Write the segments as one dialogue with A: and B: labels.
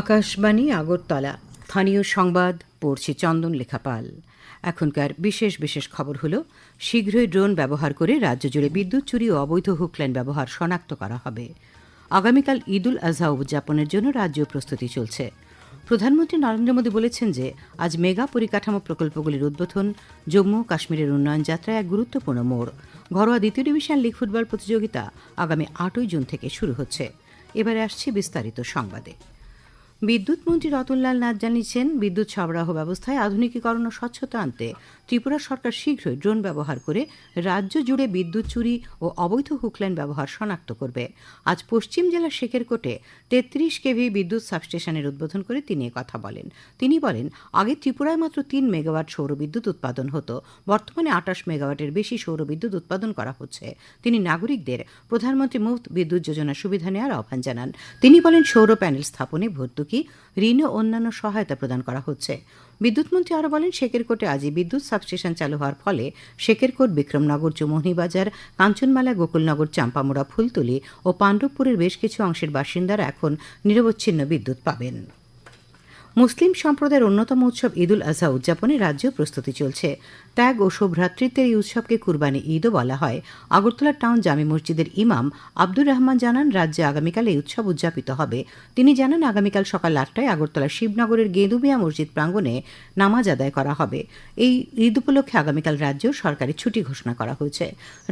A: আকাশবাণী আগরতলা স্থানীয় সংবাদ পড়ছে চন্দন লেখাপাল এখনকার বিশেষ বিশেষ খবর হল শীঘ্রই ড্রোন ব্যবহার করে রাজ্য জুড়ে বিদ্যুৎ চুরি ও অবৈধ হুকলাইন ব্যবহার শনাক্ত করা হবে আগামীকাল ঈদুল আজহা উদযাপনের জন্য রাজ্য প্রস্তুতি চলছে প্রধানমন্ত্রী নরেন্দ্র মোদী বলেছেন যে আজ মেগা পরিকাঠামো প্রকল্পগুলির উদ্বোধন জম্মু কাশ্মীরের উন্নয়ন যাত্রায় এক গুরুত্বপূর্ণ মোড় ঘরোয়া দ্বিতীয় ডিভিশন লীগ ফুটবল প্রতিযোগিতা আগামী আটই জুন থেকে শুরু হচ্ছে এবারে আসছে বিস্তারিত সংবাদে বিদ্যুৎ মন্ত্রী রতনলাল নাথ জানিয়েছেন বিদ্যুৎ সরবরাহ ব্যবস্থায় আধুনিকীকরণ ও স্বচ্ছতা আনতে ত্রিপুরা সরকার শীঘ্রই ড্রোন ব্যবহার করে রাজ্য জুড়ে বিদ্যুৎ চুরি ও অবৈধ হুকলাইন ব্যবহার শনাক্ত করবে আজ পশ্চিম জেলার শেখেরকোটে তেত্রিশ কেভি বিদ্যুৎ সাবস্টেশনের উদ্বোধন করে তিনি কথা বলেন তিনি বলেন আগে ত্রিপুরায় মাত্র তিন মেগাওয়াট সৌরবিদ্যুৎ উৎপাদন হতো বর্তমানে আটাশ মেগাওয়াটের বেশি সৌরবিদ্যুৎ উৎপাদন করা হচ্ছে তিনি নাগরিকদের প্রধানমন্ত্রী মুফত বিদ্যুৎ যোজনা সুবিধা নেওয়ার আহ্বান জানান তিনি বলেন সৌর প্যানেল স্থাপনে ভর্তুকি ভর্তুকি ঋণ ও অন্যান্য সহায়তা প্রদান করা হচ্ছে বিদ্যুৎমন্ত্রী আরও বলেন শেকেরকোটে আজই বিদ্যুৎ সাবস্টেশন চালু হওয়ার ফলে শেকেরকোট বিক্রমনগর চৌমোহনীবাজার কাঞ্চনমালা গোকুলনগর চাম্পামোড়া ফুলতলি ও পাণ্ডবপুরের বেশ কিছু অংশের বাসিন্দারা এখন নিরবচ্ছিন্ন বিদ্যুৎ পাবেন মুসলিম সম্প্রদায়ের অন্যতম উৎসব ঈদ উল আজহা উদযাপনে রাজ্যেও প্রস্তুতি চলছে ত্যাগ ও শোভরাতৃত্বের এই উৎসবকে কুরবানি ঈদও বলা হয় আগরতলা টাউন জামি মসজিদের ইমাম আব্দুর রহমান জানান রাজ্যে আগামীকাল এই উৎসব উদযাপিত হবে তিনি জানান আগামীকাল সকাল আটটায় আগরতলা শিবনগরের গেঁদুমিয়া মসজিদ প্রাঙ্গণে নামাজ আদায় করা হবে এই ঈদ উপলক্ষে আগামীকাল রাজ্যেও সরকারি ছুটি ঘোষণা করা হয়েছে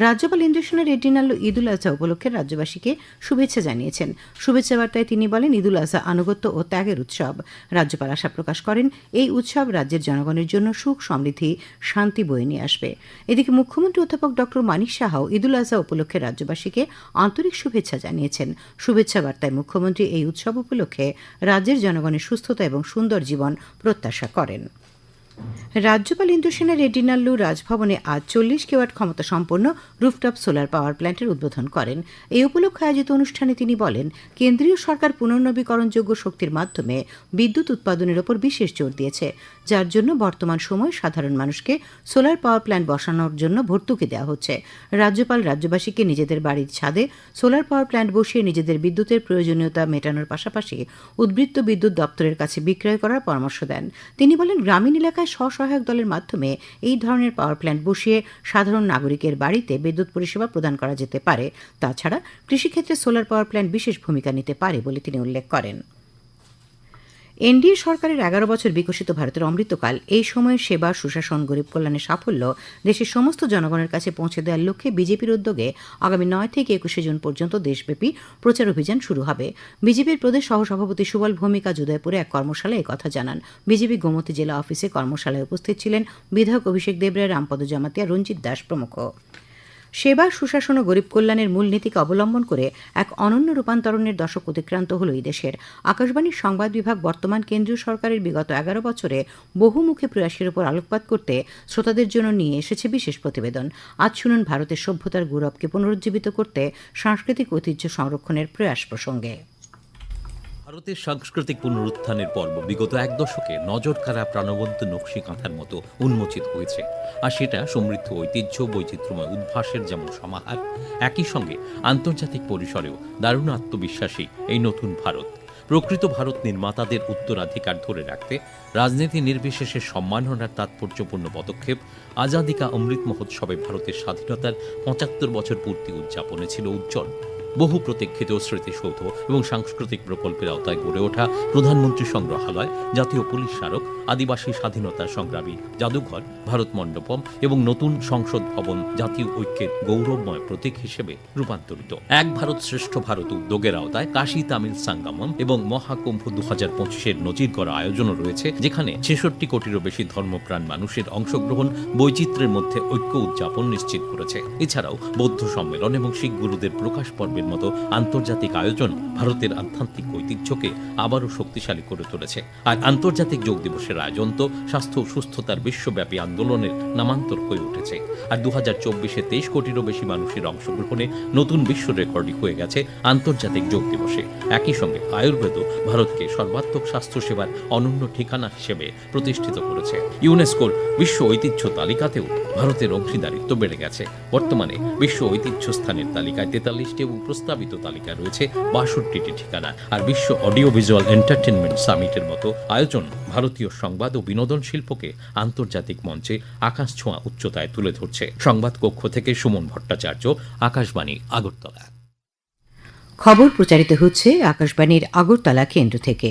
A: রাজ্যপাল ইন্দ্রসেনা রেড্ডি ঈদ উল আজহা উপলক্ষে রাজ্যবাসীকে শুভেচ্ছা জানিয়েছেন শুভেচ্ছা বার্তায় তিনি বলেন ঈদ উল আজহা আনুগত্য ও ত্যাগের উৎসব রাজ্য রাজ্যপাল আশা প্রকাশ করেন এই উৎসব রাজ্যের জনগণের জন্য সুখ সমৃদ্ধি শান্তি বয়ে নিয়ে আসবে এদিকে মুখ্যমন্ত্রী অধ্যাপক ডক্টর মানিক সাহাও ঈদুল আজহা উপলক্ষে রাজ্যবাসীকে আন্তরিক শুভেচ্ছা জানিয়েছেন শুভেচ্ছা বার্তায় মুখ্যমন্ত্রী এই উৎসব উপলক্ষে রাজ্যের জনগণের সুস্থতা এবং সুন্দর জীবন প্রত্যাশা করেন রাজ্যপাল ইন্দু ইন্দ্রসেনের রেড্ডিনাল্লু রাজভবনে আজ চল্লিশ কেওয়াট ক্ষমতা সম্পন্ন রুফটপ সোলার পাওয়ার প্ল্যান্টের উদ্বোধন করেন এই উপলক্ষে আয়োজিত অনুষ্ঠানে তিনি বলেন কেন্দ্রীয় সরকার পুনর্নবীকরণযোগ্য শক্তির মাধ্যমে বিদ্যুৎ উৎপাদনের ওপর বিশেষ জোর দিয়েছে যার জন্য বর্তমান সময় সাধারণ মানুষকে সোলার পাওয়ার প্ল্যান্ট বসানোর জন্য ভর্তুকি দেওয়া হচ্ছে রাজ্যপাল রাজ্যবাসীকে নিজেদের বাড়ির ছাদে সোলার পাওয়ার প্ল্যান্ট বসিয়ে নিজেদের বিদ্যুতের প্রয়োজনীয়তা মেটানোর পাশাপাশি উদ্বৃত্ত বিদ্যুৎ দপ্তরের কাছে বিক্রয় করার পরামর্শ দেন তিনি বলেন গ্রামীণ এলাকায় জেলায় স্বসহায়ক দলের মাধ্যমে এই ধরনের পাওয়ার প্ল্যান্ট বসিয়ে সাধারণ নাগরিকের বাড়িতে বিদ্যুৎ পরিষেবা প্রদান করা যেতে পারে তাছাড়া কৃষিক্ষেত্রে সোলার পাওয়ার প্ল্যান্ট বিশেষ ভূমিকা নিতে পারে বলে তিনি উল্লেখ করেন এনডিএ সরকারের এগারো বছর বিকশিত ভারতের অমৃতকাল এই সময়ের সেবা সুশাসন গরিব কল্যাণের সাফল্য দেশের সমস্ত জনগণের কাছে পৌঁছে দেওয়ার লক্ষ্যে বিজেপির উদ্যোগে আগামী নয় থেকে একুশে জুন পর্যন্ত দেশব্যাপী প্রচার অভিযান শুরু হবে বিজেপির প্রদেশ সহসভাপতি সুবল ভূমিকা জুদয়পুরে এক কর্মশালায় কথা জানান বিজেপি গোমতী জেলা অফিসে কর্মশালায় উপস্থিত ছিলেন বিধায়ক অভিষেক দেবরায় রামপদ জামাতিয়া রঞ্জিত দাস প্রমুখ সেবা সুশাসন ও গরিব কল্যাণের মূলনীতিকে অবলম্বন করে এক অনন্য রূপান্তরণের দশক অতিক্রান্ত হল এই দেশের আকাশবাণীর সংবাদ বিভাগ বর্তমান কেন্দ্রীয় সরকারের বিগত এগারো বছরে বহুমুখী প্রয়াসের উপর আলোকপাত করতে শ্রোতাদের জন্য নিয়ে এসেছে বিশেষ প্রতিবেদন আজ শুনুন ভারতের সভ্যতার গৌরবকে পুনরুজ্জীবিত করতে সাংস্কৃতিক ঐতিহ্য সংরক্ষণের প্রয়াস প্রসঙ্গে
B: ভারতের সাংস্কৃতিক পুনরুত্থানের পর্ব বিগত এক দশকে নজর কাড়া প্রাণবন্ত নকশি কাঁথার মতো উন্মোচিত হয়েছে আর সেটা সমৃদ্ধ ঐতিহ্য বৈচিত্র্যময় উদ্ভাসের যেমন সমাহার একই সঙ্গে আন্তর্জাতিক পরিসরেও দারুণ আত্মবিশ্বাসী এই নতুন ভারত প্রকৃত ভারত নির্মাতাদের উত্তরাধিকার ধরে রাখতে রাজনীতি নির্বিশেষে সম্মাননার তাৎপর্যপূর্ণ পদক্ষেপ আজাদিকা অমৃত মহোৎসবে ভারতের স্বাধীনতার পঁচাত্তর বছর পূর্তি উদযাপনে ছিল উজ্জ্বল বহু প্রতীক্ষিত স্মৃতিসৌধ এবং সাংস্কৃতিক প্রকল্পের আওতায় গড়ে ওঠা প্রধানমন্ত্রী সংগ্রহালয় জাতীয় পুলিশ স্মারক আদিবাসী স্বাধীনতা সংগ্রামী জাদুঘর ভারত মণ্ডপম এবং নতুন সংসদ ভবন জাতীয় ঐক্যের গৌরবময় প্রতীক হিসেবে রূপান্তরিত এক ভারত শ্রেষ্ঠ ভারত উদ্যোগের আওতায় কাশী তামিল সাঙ্গামম এবং মহাকুম্ভ দু হাজার পঁচিশের নজির করা আয়োজনও রয়েছে যেখানে ছেষট্টি কোটিরও বেশি ধর্মপ্রাণ মানুষের অংশগ্রহণ বৈচিত্র্যের মধ্যে ঐক্য উদযাপন নিশ্চিত করেছে এছাড়াও বৌদ্ধ সম্মেলন এবং শিখ গুরুদের প্রকাশ পর্বের উৎসবের মতো আন্তর্জাতিক আয়োজন ভারতের আধ্যাত্মিক ঐতিহ্যকে আবারও শক্তিশালী করে তুলেছে আর আন্তর্জাতিক যোগ দিবসের আয়োজন তো স্বাস্থ্য ও সুস্থতার বিশ্বব্যাপী আন্দোলনের নামান্তর হয়ে উঠেছে আর দু হাজার চব্বিশে তেইশ কোটিরও বেশি মানুষের অংশগ্রহণে নতুন বিশ্ব রেকর্ডই হয়ে গেছে আন্তর্জাতিক যোগ দিবসে একই সঙ্গে আয়ুর্বেদ ভারতকে সর্বাত্মক স্বাস্থ্যসেবার অনন্য ঠিকানা হিসেবে প্রতিষ্ঠিত করেছে ইউনেস্কোর বিশ্ব ঐতিহ্য তালিকাতেও ভারতের অংশীদারিত্ব বেড়ে গেছে বর্তমানে বিশ্ব ঐতিহ্য স্থানের তালিকায় তেতাল্লিশটি এবং প্রস্তাবিত তালিকা রয়েছে বাষট্টিটি ঠিকানা আর বিশ্ব অডিও ভিজুয়াল এন্টারটেনমেন্ট সামিটের মতো আয়োজন ভারতীয় সংবাদ ও বিনোদন শিল্পকে আন্তর্জাতিক মঞ্চে আকাশ ছোঁয়া উচ্চতায় তুলে ধরছে সংবাদ কক্ষ থেকে সুমন ভট্টাচার্য আকাশবাণী আগরতলা
A: খবর প্রচারিত হচ্ছে আকাশবাণীর আগরতলা কেন্দ্র থেকে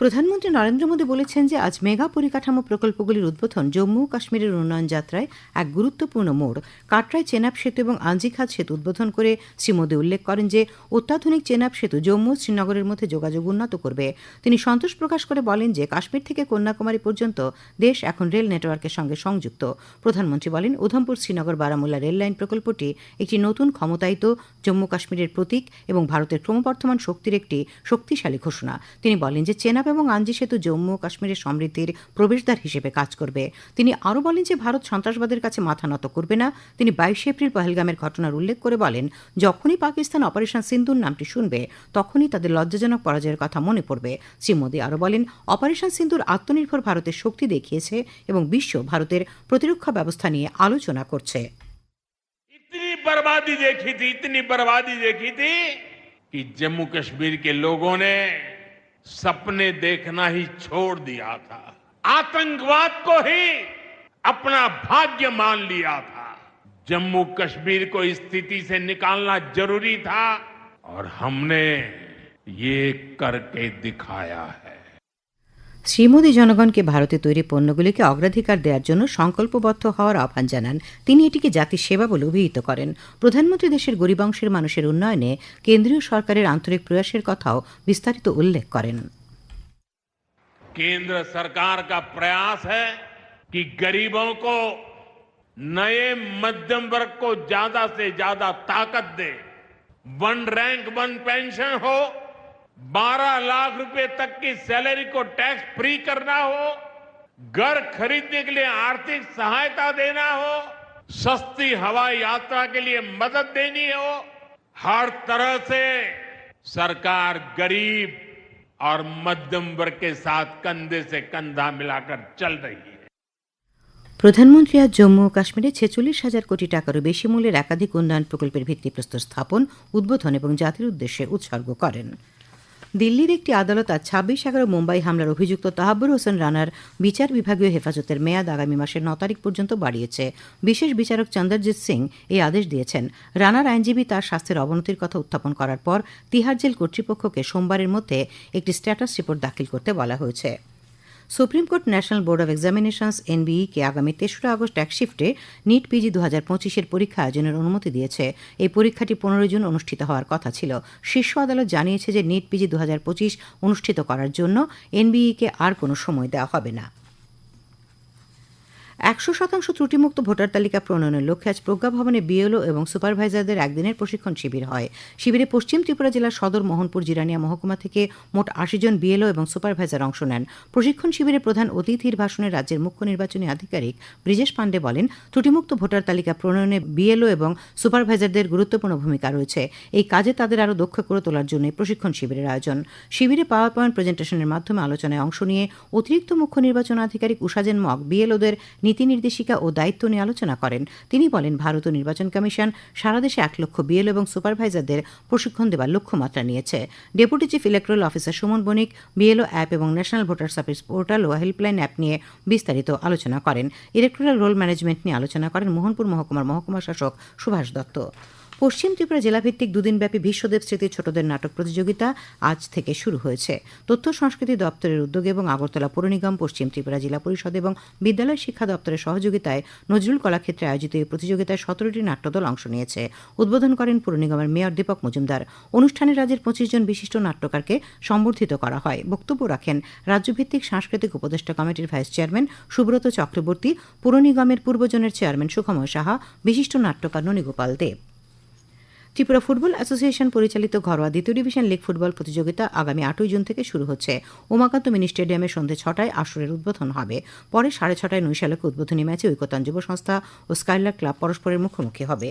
A: প্রধানমন্ত্রী নরেন্দ্র মোদী বলেছেন যে আজ মেগা পরিকাঠামো প্রকল্পগুলির উদ্বোধন জম্মু ও কাশ্মীরের উন্নয়ন যাত্রায় এক গুরুত্বপূর্ণ মোড় কাটরায় চেনাব সেতু এবং আঞ্জিখাত সেতু উদ্বোধন করে শ্রী মোদী উল্লেখ করেন যে অত্যাধুনিক চেনাব সেতু জম্মু শ্রীনগরের মধ্যে যোগাযোগ উন্নত করবে তিনি সন্তোষ প্রকাশ করে বলেন যে কাশ্মীর থেকে কন্যাকুমারী পর্যন্ত দেশ এখন রেল নেটওয়ার্কের সঙ্গে সংযুক্ত প্রধানমন্ত্রী বলেন উধমপুর শ্রীনগর বারামুল্লা রেললাইন প্রকল্পটি একটি নতুন ক্ষমতায়িত জম্মু কাশ্মীরের প্রতীক এবং ভারতের ক্রমবর্ধমান শক্তির একটি শক্তিশালী ঘোষণা তিনি বলেন যে চেনাব এবং আঞ্জি সেতু জম্মু ও কাশ্মীরের সমৃদ্ধির প্রবেশদ্বার হিসেবে কাজ করবে তিনি আরও বলেন যে ভারত সন্ত্রাসবাদের কাছে মাথা নত করবে না তিনি বাইশে এপ্রিল পহেলগামের ঘটনার উল্লেখ করে বলেন যখনই পাকিস্তান অপারেশন সিন্ধুর নামটি শুনবে তখনই তাদের লজ্জাজনক পরাজয়ের কথা মনে পড়বে শ্রী মোদী আরও বলেন অপারেশন সিন্ধুর আত্মনির্ভর ভারতের শক্তি দেখিয়েছে এবং বিশ্ব ভারতের প্রতিরক্ষা ব্যবস্থা নিয়ে আলোচনা করছে
C: बर्बादी देखी थी इतनी बर्बादी देखी थी कि जम्मू कश्मीर के लोगों ने सपने देखना ही छोड़ दिया था आतंकवाद को ही अपना भाग्य मान लिया था जम्मू कश्मीर को इस स्थिति से निकालना जरूरी था और हमने ये करके दिखाया है
A: শ্রী মোদী জনগণকে ভারতে তৈরি পণ্যগুলিকে অগ্রাধিকার দেওয়ার জন্য সংকল্পবদ্ধ হওয়ার আহ্বান জানান তিনি এটিকে জাতির সেবা বলে অভিহিত করেন প্রধানমন্ত্রী দেশের গরিব অংশের মানুষের উন্নয়নে কেন্দ্রীয় সরকারের আন্তরিক প্রয়াসের কথাও বিস্তারিত উল্লেখ করেন
C: কেন্দ্র সরকার কা প্রয়াস है कि गरीबों को नए मध्यम वर्ग को ज्यादा से ज्यादा ताकत दे वन रैंक वन पेंशन हो 12 लाख रुपए तक की सैलरी को टैक्स फ्री करना हो घर खरीदने के लिए आर्थिक सहायता देना हो सस्ती हवाई यात्रा के लिए मदद देनी हो हर तरह से सरकार गरीब और मध्यम वर्ग के साथ कंधे से कंधा मिलाकर चल रही है
A: প্রধানমন্ত্রী আজ জম্মু ও কাশ্মীরে ছেচল্লিশ হাজার কোটি টাকারও বেশি মূল্যের একাধিক উন্নয়ন প্রকল্পের ভিত্তিপ্রস্তর স্থাপন উদ্বোধন এবং জাতির উদ্দেশ্যে উৎসর্গ করেন দিল্লির একটি আদালত আজ ছাব্বিশ এগারো মুম্বাই হামলার অভিযুক্ত তাহাবুর হোসেন রানার বিচার বিভাগীয় হেফাজতের মেয়াদ আগামী মাসের ন তারিখ পর্যন্ত বাড়িয়েছে বিশেষ বিচারক চন্দ্রজিৎ সিং এই আদেশ দিয়েছেন রানার আইনজীবী তার স্বাস্থ্যের অবনতির কথা উত্থাপন করার পর তিহার জেল কর্তৃপক্ষকে সোমবারের মধ্যে একটি স্ট্যাটাস রিপোর্ট দাখিল করতে বলা হয়েছে supreme court national board of examinations এনবিইকে আগামী তেসরা আগস্ট এক শিফটে নিট পিজি দু হাজার পঁচিশের পরীক্ষা আয়োজনের অনুমতি দিয়েছে এই পরীক্ষাটি পনেরো জুন অনুষ্ঠিত হওয়ার কথা ছিল শীর্ষ আদালত জানিয়েছে যে নিট পিজি দু হাজার পঁচিশ অনুষ্ঠিত করার জন্য এনবিইকে আর কোনো সময় দেওয়া হবে না একশো শতাংশ ত্রুটিমুক্ত ভোটার তালিকা প্রণয়নের লক্ষ্যে আজ প্রজ্ঞা ভবনে বিএলও এবং সুপারভাইজারদের একদিনের প্রশিক্ষণ শিবির হয় শিবিরে পশ্চিম ত্রিপুরা জেলার সদর মোহনপুর জিরানিয়া মহকুমা থেকে মোট আশি জন বিএলও এবং সুপারভাইজার অংশ নেন প্রশিক্ষণ শিবিরে প্রধান অতিথির ভাষণে রাজ্যের মুখ্য নির্বাচনী আধিকারিক ব্রিজেশ পাণ্ডে বলেন ত্রুটিমুক্ত ভোটার তালিকা প্রণয়নে বিএলও এবং সুপারভাইজারদের গুরুত্বপূর্ণ ভূমিকা রয়েছে এই কাজে তাদের আরও দক্ষ করে তোলার জন্য প্রশিক্ষণ শিবিরের আয়োজন শিবিরে পাওয়ার পয়েন্ট প্রেজেন্টেশনের মাধ্যমে আলোচনায় অংশ নিয়ে অতিরিক্ত মুখ্য নির্বাচন আধিকারিক উষাজেন মগ বিএলওদের নীতি নির্দেশিকা ও দায়িত্ব নিয়ে আলোচনা করেন তিনি বলেন ভারত ও নির্বাচন কমিশন সারা দেশে এক লক্ষ বিএল এবং সুপারভাইজারদের প্রশিক্ষণ দেবার লক্ষ্যমাত্রা নিয়েছে deputy chief electoral officer Suman Banik BLO app এবং ন্যাশনাল ভোটার সার্ভিস পোর্টাল ও হেল্পলাইন অ্যাপ নিয়ে বিস্তারিত আলোচনা করেন ইলেকট্রাল রোল ম্যানেজমেন্ট নিয়ে আলোচনা করেন মোহনপুর মহকুমার মহকুমা শাসক সুভাষ দত্ত পশ্চিম ত্রিপুরা জেলাভিত্তিক দুদিনব্যাপী বিশ্বদেব স্মৃতি ছোটদের নাটক প্রতিযোগিতা আজ থেকে শুরু হয়েছে তথ্য সংস্কৃতি দপ্তরের উদ্যোগে এবং আগরতলা পৌর নিগম পশ্চিম ত্রিপুরা জেলা পরিষদ এবং বিদ্যালয় শিক্ষা দপ্তরের সহযোগিতায় নজরুল কলাক্ষেত্রে আয়োজিত এই প্রতিযোগিতায় সতেরোটি নাট্যদল অংশ নিয়েছে উদ্বোধন করেন পৌর নিগমের মেয়র দীপক মজুমদার অনুষ্ঠানে রাজ্যের পঁচিশ জন বিশিষ্ট নাট্যকারকে সম্বর্ধিত করা হয় বক্তব্য রাখেন রাজ্যভিত্তিক সাংস্কৃতিক উপদেষ্টা কমিটির ভাইস চেয়ারম্যান সুব্রত চক্রবর্তী পুর নিগমের পূর্বজনের চেয়ারম্যান সুখময় সাহা বিশিষ্ট নাট্যকার ননীগোপাল দেব ত্রিপুরা ফুটবল অ্যাসোসিয়েশন পরিচালিত ঘরোয়া দ্বিতীয় ডিভিশন লিগ ফুটবল প্রতিযোগিতা আগামী আটই জুন থেকে শুরু হচ্ছে উমাকান্ত মিনি স্টেডিয়ামে সন্ধে ছটায় আসরের উদ্বোধন হবে পরে সাড়ে ছটায় নৈশালকে উদ্বোধনী ম্যাচে ঐকতান যুব সংস্থা ও স্কাইলার ক্লাব পরস্পরের মুখোমুখি হবে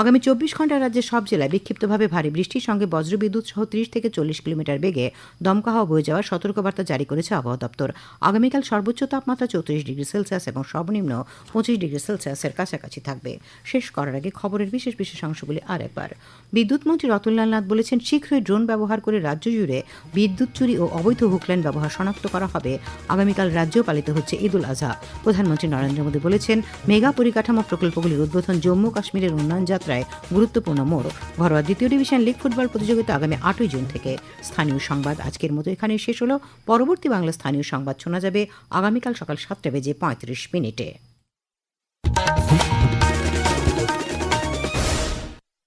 A: আগামী চব্বিশ ঘণ্টা রাজ্যের সব জেলায় বিক্ষিপ্তভাবে ভারী বৃষ্টির সঙ্গে বজ্রবিদ্যুৎ সহ ত্রিশ থেকে চল্লিশ কিলোমিটার বেগে দমকা হওয়া বয়ে যাওয়ার সতর্কবার্তা জারি করেছে আবহাওয়া দপ্তর আগামীকাল সর্বোচ্চ তাপমাত্রা চৌত্রিশ ডিগ্রি সেলসিয়াস এবং সর্বনিম্ন পঁচিশ ডিগ্রি সেলসিয়াসের কাছাকাছি থাকবে শেষ করার আগে খবরের বিশেষ বিশেষ অংশগুলি একবার বিদ্যুৎ মন্ত্রী রতনলাল নাথ বলেছেন শীঘ্রই ড্রোন ব্যবহার করে রাজ্য জুড়ে বিদ্যুৎ চুরি ও অবৈধ হুকলাইন ব্যবহার শনাক্ত করা হবে আগামীকাল রাজ্যেও পালিত হচ্ছে ঈদ উল আজহা প্রধানমন্ত্রী নরেন্দ্র মোদী বলেছেন মেগা পরিকাঠামো প্রকল্পগুলির উদ্বোধন জম্মু কাশ্মীরের উন্নয়ন যাত্রায় গুরুত্বপূর্ণ মোড় ঘরোয়া দ্বিতীয় ডিভিশন লিগ ফুটবল প্রতিযোগিতা আগামী আটই জুন থেকে স্থানীয় সংবাদ আজকের মতো এখানে শেষ হলো পরবর্তী বাংলা স্থানীয় সংবাদ শোনা যাবে আগামীকাল সকাল সাতটা বেজে পঁয়ত্রিশ মিনিটে